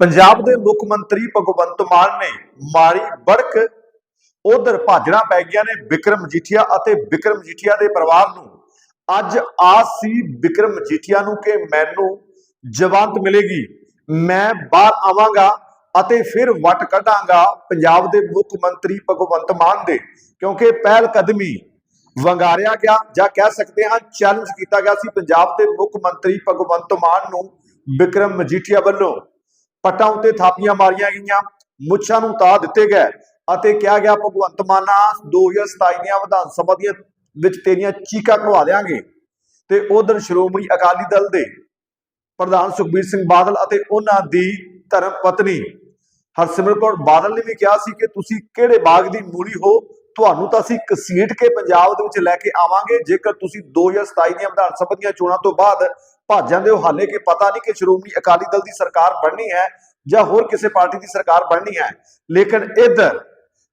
ਪੰਜਾਬ ਦੇ ਮੁੱਖ ਮੰਤਰੀ ਭਗਵੰਤ ਮਾਨ ਨੇ ਮਾਰੀ ਬੜਕ ਉਧਰ ਭਾਜਣਾ ਪੈ ਗਈਆਂ ਨੇ ਵਿਕਰਮ ਮਜੀਠੀਆ ਅਤੇ ਵਿਕਰਮ ਮਜੀਠੀਆ ਦੇ ਪਰਿਵਾਰ ਨੂੰ। ਅੱਜ ਆਸ ਸੀ ਵਿਕਰਮ ਮਜੀਠੀਆ ਨੂੰ ਕਿ ਮੈਨੂੰ ਜਵਾਨਤ ਮਿਲੇਗੀ। ਮੈਂ ਬਾਹਰ ਆਵਾਂਗਾ ਅਤੇ ਫਿਰ ਵਟ ਕੱਢਾਂਗਾ ਪੰਜਾਬ ਦੇ ਮੁੱਖ ਮੰਤਰੀ ਭਗਵੰਤ ਮਾਨ ਦੇ, ਕਿਉਂਕਿ ਪਹਿਲ ਕਦਮੀ ਵੰਗਾਰਿਆ ਗਿਆ ਜਾਂ ਕਹਿ ਸਕਦੇ ਹਾਂ ਚੈਲੰਜ ਕੀਤਾ ਗਿਆ ਸੀ ਪੰਜਾਬ ਦੇ ਮੁੱਖ ਮੰਤਰੀ ਭਗਵੰਤ ਮਾਨ ਨੂੰ ਵਿਕਰਮ ਮਜੀਠੀਆ ਵੱਲੋਂ। ਪੱਟਾਂ ਉੱਤੇ ਥਾਪੀਆਂ ਮਾਰੀਆਂ ਗਈਆਂ, ਮੁੱਛਾਂ ਨੂੰ ਤਾ ਦਿੱਤੇ ਗਏ ਅਤੇ ਕਿਹਾ ਗਿਆ, ਭਗਵੰਤ ਮਾਨਾ 2027 ਦੀਆਂ ਵਿਧਾਨ ਸਭਾ ਦੀਆਂ ਵਿੱਚ ਤੇਰੀਆਂ ਚੀਕਾਂ ਕਢਵਾ ਦੇਾਂਗੇ ਤੇ ਉਧਰ ਸ਼੍ਰੋਮਣੀ ਅਕਾਲੀ ਦਲ ਦੇ ਪ੍ਰਧਾਨ ਸੁਖਬੀਰ ਸਿੰਘ ਬਾਦਲ ਅਤੇ ਉਹਨਾਂ ਦੀ ਧਰਮ ਪਤਨੀ ਹਰਸਿਮਰਤ ਕੌਰ ਬਾਦਲ ਨੇ ਵੀ ਕਿਹਾ ਸੀ ਕਿ ਤੁਸੀਂ ਕਿਹੜੇ ਬਾਗ ਦੀ ਮੂਲੀ ਹੋ? ਤੁਹਾਨੂੰ ਤਾਂ ਅਸੀਂ ਕਸੀਟ ਕੇ ਪੰਜਾਬ ਦੇ ਵਿੱਚ ਲੈ ਕੇ ਆਵਾਂਗੇ। ਜੇਕਰ ਤੁਸੀਂ 2027 ਦੀਆਂ ਵਿਧਾਨ ਸਭਾ ਦੀਆਂ ਚੋਣਾਂ ਤੋਂ ਬਾਅਦ ਭੱਜ ਜਾਂਦੇ ਹੋ, ਹਾਲੇ ਕਿ ਪਤਾ ਨਹੀਂ ਕਿ ਸ਼੍ਰੋਮਣੀ ਅਕਾਲੀ ਦਲ ਦੀ ਸਰਕਾਰ ਬਣਨੀ ਹੈ ਜਾਂ ਹੋਰ ਕਿਸੇ ਪਾਰਟੀ ਦੀ ਸਰਕਾਰ ਬਣਨੀ ਹੈ। ਲੇਕਿਨ ਇੱਧਰ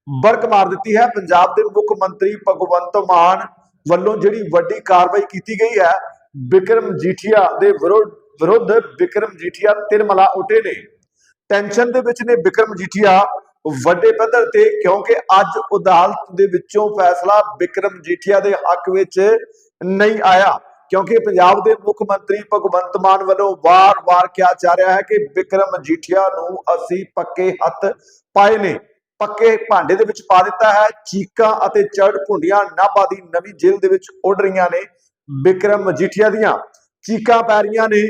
ਬਰਕ ਮਾਰ ਦਿੱਤੀ ਹੈ। ਪੰਜਾਬ ਦੇ ਮੁੱਖ ਮੰਤਰੀ ਭਗਵੰਤ ਮਾਨ ਵੱਲੋਂ ਜਿਹੜੀ ਵੱਡੀ ਕਾਰਵਾਈ ਕੀਤੀ ਗਈ ਹੈ, ਬਿਕਰਮ ਜੀਠੀਆ ਦੇ ਵਿਰੁੱਧ ਵਿਰੁੱਧ ਵਿਕਰਮ ਜੀਠੀਆ ਤਿਰਮਲਾ ਉਟੇ ਨੇ। ਟੈਨਸ਼ਨ ਦੇ ਵਿੱਚ ਨੇ ਬਿਕਰਮ ਜੀਠੀਆ। ਵੱਡੇ ਪੱਧਰ ਤੇ, ਕਿਉਂਕਿ ਅੱਜ ਅਦਾਲਤ ਦੇ ਵਿੱਚੋਂ ਫੈਸਲਾ ਵਿਕਰਮ ਜੀਠੀਆ ਦੇ ਹੱਕ ਵਿੱਚ ਨਹੀਂ ਆਇਆ। ਕਿਉਂਕਿ ਪੰਜਾਬ ਦੇ ਮੁੱਖ ਮੰਤਰੀ ਭਗਵੰਤ ਮਾਨ ਵੱਲੋਂ ਵਾਰ-ਵਾਰ ਕਿਹਾ ਜਾ ਰਿਹਾ ਹੈ ਕਿ ਵਿਕਰਮ ਜੀਠੀਆ ਨੂੰ ਅਸੀਂ ਪੱਕੇ ਹੱਥ ਪਾਏ ਨੇ। ਪੱਕੇ ਭਾਂਡੇ ਦੇ ਵਿੱਚ ਪਾ ਦਿੱਤਾ ਹੈ, ਚੀਕਾਂ ਅਤੇ ਚੜ ਭੁੰਡੀਆਂ ਨਾਭਾ ਦੀ ਨਵੀਂ ਜੇਲ੍ਹ ਦੇ ਵਿੱਚ ਉੱਡ ਰਹੀਆਂ ਨੇ ਵਿਕਰਮ ਮਜੀਠੀਆ ਦੀਆਂ। ਚੀਕਾਂ ਪੈ ਰਹੀਆਂ ਨੇ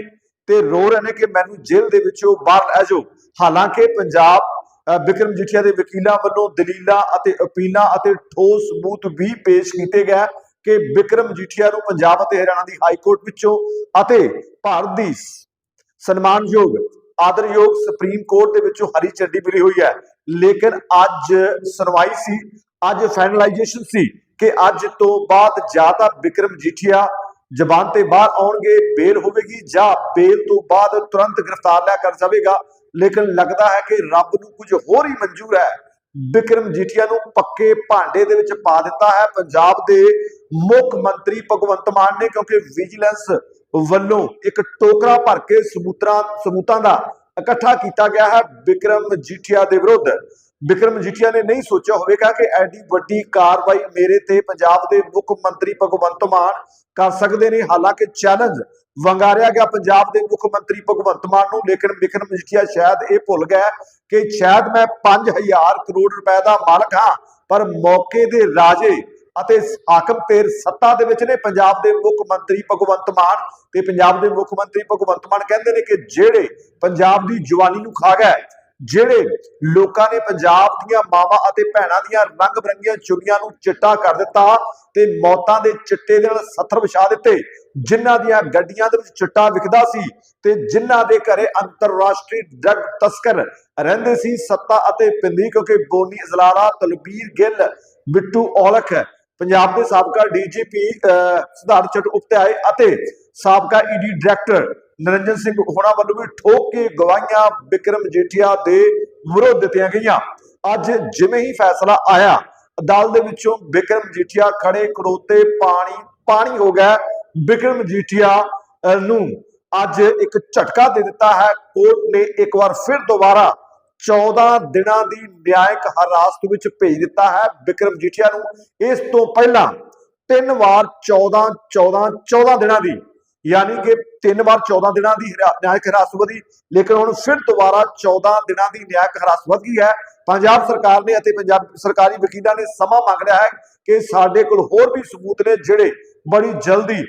ਤੇ ਰੋ ਰਹੇ ਨੇ ਕਿ ਮੈਨੂੰ ਜੇਲ੍ਹ ਦੇ ਵਿੱਚੋਂ ਬਾਹਰ ਲੈ ਜਾਓ। ਹਾਲਾਂਕਿ ਪੰਜਾਬ ਵਿਕਰਮ ਜੀਠੀਆ ਦੇ ਵਕੀਲਾਂ ਵੱਲੋਂ ਦਲੀਲਾਂ ਅਤੇ ਅਪੀਲਾਂ ਅਤੇ ਠੋਸ ਸਬੂਤ ਵੀ ਪੇਸ਼ ਕੀਤੇ ਗਏ ਕਿ ਵਿਕਰਮ ਮਜੀਠੀਆ ਨੂੰ ਪੰਜਾਬ ਅਤੇ ਹਰਿਆਣਾ ਦੀ ਹਾਈ ਕੋਰਟ ਵਿੱਚੋਂ ਅਤੇ ਭਾਰਤ ਦੀ ਸਨਮਾਨਯੋਗ, ਆਦਰਯੋਗ ਸੁਪਰੀਮ ਕੋਰਟ ਦੇ ਵਿੱਚੋਂ ਹਰੀ ਝੰਡੀ ਮਿਲੀ ਹੋਈ ਹੈ। ਲੇਕਿਨ ਅੱਜ ਸੁਣਵਾਈ ਸੀ, ਅੱਜ ਫਾਈਨਲਾਈਜੇਸ਼ਨ ਸੀ ਕਿ ਅੱਜ ਤੋਂ ਬਾਅਦ ਜਾਂ ਤਾਂ ਵਿਕਰਮ ਜੀਠੀਆ ਜ਼ਬਾਨ ਤੇ ਬਾਹਰ ਆਉਣਗੇ, ਬੇਲ ਹੋਵੇਗੀ ਜਾਂ ਬੇਲ ਤੋਂ ਬਾਅਦ ਤੁਰੰਤ ਗ੍ਰਿਫਤਾਰ ਲਿਆ ਕਰ ਜਾਵੇਗਾ। ਲੇਕਿਨ ਲੱਗਦਾ ਹੈ ਕਿ ਰੱਬ ਨੂੰ ਕੁਝ ਹੋਰ ਹੀ ਮਨਜ਼ੂਰ ਹੈ। ਵਿਕਰਮ ਜੀਠੀਆ ਨੂੰ ਪੱਕੇ ਭਾਂਡੇ ਦੇ ਵਿੱਚ ਪਾ ਦਿੱਤਾ ਹੈ। ਪੰਜਾਬ ਦੇ ਮੁੱਖ ਮੰਤਰੀ ਭਗਵੰਤ ਮਾਨ ਨੇ ਕਿਉਂਕਿ ਵਿਜੀਲੈਂਸ ਵੱਲੋਂ ਇੱਕ ਟੋਕਰਾ ਭਰ ਕੇ ਸਬੂਤਾਂ ਸਬੂਤਾਂ ਦਾ ਇਕੱਠਾ ਕੀਤਾ ਗਿਆ ਹੈ ਵਿਕਰਮ ਜੀਠੀਆ ਦੇ ਵਿਰੁੱਧ। ਵਿਕਰਮ ਜੀਠੀਆ ਨੇ ਨਹੀਂ ਸੋਚਿਆ ਹੋਵੇਗਾ ਕਿ ਐਡੀ ਵੱਡੀ ਕਾਰਵਾਈ ਮੇਰੇ ਤੇ ਪੰਜਾਬ ਦੇ ਮੁੱਖ ਮੰਤਰੀ ਭਗਵੰਤ ਮਾਨ ਕਰ ਸਕਦੇ ਨੇ। ਹਾਲਾਂਕਿ ਚੈਲੰਜ ਵੰਗਾਰਿਆ ਗਿਆ ਪੰਜਾਬ ਦੇ ਮੁੱਖ ਮੰਤਰੀ ਭਗਵੰਤ ਮਾਨ ਨੂੰ, ਲੇਕਿਨ ਵਿਕਰਮ ਮਜੀਠੀਆ ਸ਼ਾਇਦ ਇਹ ਭੁੱਲ ਗਿਆ ਕਿ ਸ਼ਾਇਦ ਮੈਂ 5000 ਕਰੋੜ ਰੁਪਏ ਦਾ ਮਾਲਕ ਹਾਂ, ਪਰ ਮੌਕੇ ਦੇ ਰਾਜੇ ਅਤੇ ਹਾਕਮ ਤੇਰ ਸੱਤਾ ਦੇ ਵਿੱਚ ਨੇ। ਪੰਜਾਬ ਦੇ ਮੁੱਖ ਮੰਤਰੀ ਭਗਵੰਤ ਮਾਨ ਤੇ ਪੰਜਾਬ ਦੇ ਮੁੱਖ ਮੰਤਰੀ ਭਗਵੰਤ ਮਾਨ ਕਹਿੰਦੇ ਨੇ ਕਿ ਜਿਹੜੇ ਪੰਜਾਬ ਦੀ ਜਵਾਨੀ ਨੂੰ ਖਾ ਗਏ ਜਿਹੜੇ ਲੋਕਾਂ ਨੇ ਪੰਜਾਬ ਦੀਆਂ ਮਾਵਾਂ ਅਤੇ ਭੈਣਾਂ ਦੀਆਂ ਰੰਗ ਬਰੰਗੀਆਂ ਚੁੰਨੀਆਂ ਨੂੰ ਚਿੱਟਾ ਕਰ ਦਿੱਤਾ ਤੇ ਮੌਤਾਂ ਦੇ ਚਿੱਟੇ ਦੇ ਨਾਲ ਸੱਥਰ ਵਿਛਾ ਦਿੱਤੇ, ਜਿਨ੍ਹਾਂ ਦੀਆਂ ਗੱਡੀਆਂ ਦੇ ਵਿੱਚ ਚਿੱਟਾ ਵਿਕਦਾ ਸੀ ਤੇ ਜਿਨ੍ਹਾਂ ਦੇ ਘਰੇ ਅੰਤਰਰਾਸ਼ਟਰੀ ਡਰੱਗ ਤਸਕਰ ਰਹਿੰਦੇ ਸੀ, ਸੱਤਾ ਅਤੇ ਪਿੰਦੀ ਕਿਉਂਕਿ ਬੋਨੀ ਅਜ਼ਲਾਰਾ ਤਲਬੀਰ ਗਿੱਲ ਬਿੱਟੂ ਔਲਖ, ਪੰਜਾਬ ਦੇ ਸਾਬਕਾ ਡੀਜੀਪੀ ਸਿਧਾਰਥ ਚਟ ਉਪਤਿਆਏ ਅਤੇ ਸਾਬਕਾ ਈਡੀ ਡਾਇਰੈਕਟਰ ਨਰਿੰਜਨ ਸਿੰਘ ਹੋਣਾ ਵੱਲੋਂ ਵੀ ਠੋਕ ਕੇ ਗਵਾਹੀਆਂ ਵਿਕਰਮ ਜੇਠੀਆ ਦੇ ਵਿਰੋਧ ਦਿੱਤੀਆਂ ਗਈਆਂ। ਅੱਜ ਜਿਵੇਂ ਹੀ ਫੈਸਲਾ ਆਇਆ, ਅਦਾਲਤ ਦੇ ਵਿੱਚੋਂ ਵਿਕਰਮ ਜੀਠੀਆ ਖੜੇ ਖੜੋਤੇ ਪਾਣੀ ਪਾਣੀ ਹੋ ਗਿਆ ਵਿਕਰਮ ਜੀਠੀਆ ਨੂੰ। ਅੱਜ ਇੱਕ ਝਟਕਾ ਦੇ ਦਿੱਤਾ ਹੈ। ਕੋਰਟ ਨੇ ਇੱਕ ਵਾਰ ਫਿਰ ਦੁਬਾਰਾ 14 ਦਿਨਾਂ ਦੀ ਨਿਆਇਕ ਹਰਾਸਤ ਵਿੱਚ ਭੇਜ ਦਿੱਤਾ ਹੈ ਵਿਕਰਮ ਜੀਠੀਆ ਨੂੰ। ਇਸ ਤੋਂ ਪਹਿਲਾਂ ਤਿੰਨ ਵਾਰ 14 14 14 ਦਿਨਾਂ ਦੀ ਯਾਨੀ ਕਿ ਤਿੰਨ ਵਾਰ 14 ਦਿਨਾਂ ਦੀ ਹਿਰਾ- ਨਿਆਇਕ ਹਿਰਾਸਤ ਵਧੀ, ਲੇਕਿਨ ਹੁਣ ਫਿਰ ਦੁਬਾਰਾ 14 ਦਿਨਾਂ ਦੀ ਨਿਆਇਕ ਹਿਰਾਸਤ ਵਧ ਹੈ। ਪੰਜਾਬ ਸਰਕਾਰ ਨੇ ਅਤੇ ਪੰਜਾਬ ਸਰਕਾਰੀ ਵਕੀਲਾਂ ਨੇ ਸਮਾਂ ਮੰਗ ਰਿਹਾ ਹੈ ਕਿ ਸਾਡੇ ਕੋਲ ਹੋਰ ਵੀ ਸਬੂਤ ਨੇ ਜਿਹੜੇ ਬੜੀ ਜਲਦੀ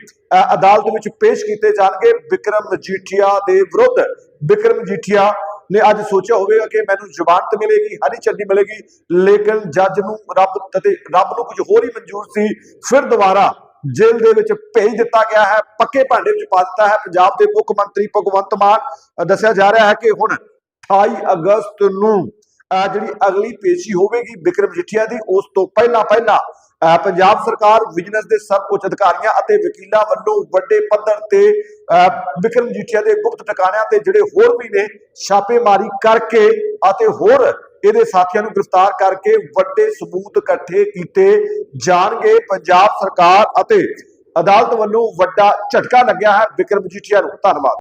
ਅਦਾਲਤ ਵਿੱਚ ਪੇਸ਼ ਕੀਤੇ ਜਾਣਗੇ। ਵਿਕਰਮ ਮਜੀਠੀਆ ਦੇ ਵਿਰੁੱਧ, ਵਿਕਰਮ ਮਜੀਠੀਆ ਨੇ ਅੱਜ ਸੋਚਿਆ ਹੋਵੇਗਾ ਕਿ ਮੈਨੂੰ ਜ਼ਮਾਨਤ ਮਿਲੇਗੀ, ਹਰੀ ਚੰਡੀ ਮਿਲੇਗੀ, ਲੇਕਿਨ ਜੱਜ ਨੂੰ ਰੱਬ ਅਤੇ ਰੱਬ ਨੂੰ ਕੁਝ ਹੋਰ ਹੀ ਮਨਜ਼ੂਰ ਸੀ। ਫਿਰ ਦੁਬਾਰਾ ਜੇਲ੍ਹ ਦੇ ਵਿੱਚ ਭੇਜ ਦਿੱਤਾ ਗਿਆ ਹੈ ਪੱਕੇ ਭਾਂਡੇ ਵਿੱਚ ਪਾ ਦਿੱਤਾ ਹੈ। ਪੰਜਾਬ ਦੇ ਮੁੱਖ ਮੰਤਰੀ ਭਗਵੰਤ ਮਾਨ ਦੱਸਿਆ ਜਾ ਰਿਹਾ ਹੈ ਕਿ ਹੁਣ 28 ਅਗਸਤ ਨੂੰ ਜਿਹੜੀ ਅਗਲੀ ਪੇਸ਼ੀ ਹੋਵੇਗੀ ਵਿਕਰਮ ਜਠੀਆ ਦੀ ਉਸ ਤੋਂ ਪਹਿਲਾਂ ਪਹਿਲਾਂ ਅ, ਪੰਜਾਬ ਸਰਕਾਰ ਵਿਜੀਲੈਂਸ ਦੇ ਸਭ ਸਰਵਉੱਚ ਅਧਿਕਾਰੀਆਂ ਅਤੇ ਵਕੀਲਾਂ ਵੱਲੋਂ ਵੱਡੇ ਪੱਧਰ ਤੇ ਅ, ਵਿਕਰਮ ਜਠੀਆ ਦੇ ਗੁਪਤ ਟਿਕਾਣਿਆਂ ਤੇ ਜਿਹੜੇ ਹੋਰ ਵੀ ਨੇ ਛਾਪੇਮਾਰੀ ਕਰਕੇ ਅਤੇ ਹੋਰ ਇਹਦੇ ਸਾਥੀਆਂ ਨੂੰ ਗ੍ਰਿਫਤਾਰ ਕਰਕੇ ਵੱਡੇ ਸਬੂਤ ਇਕੱਠੇ ਕੀਤੇ ਜਾਣਗੇ। ਪੰਜਾਬ ਸਰਕਾਰ ਅਤੇ ਅਦਾਲਤ ਵੱਲੋਂ ਵੱਡਾ ਝਟਕਾ ਲੱਗਿਆ ਹੈ। ਵਿਕਰਮ ਜੀਠੀਆ ਨੂੰ ਧੰਨਵਾਦ।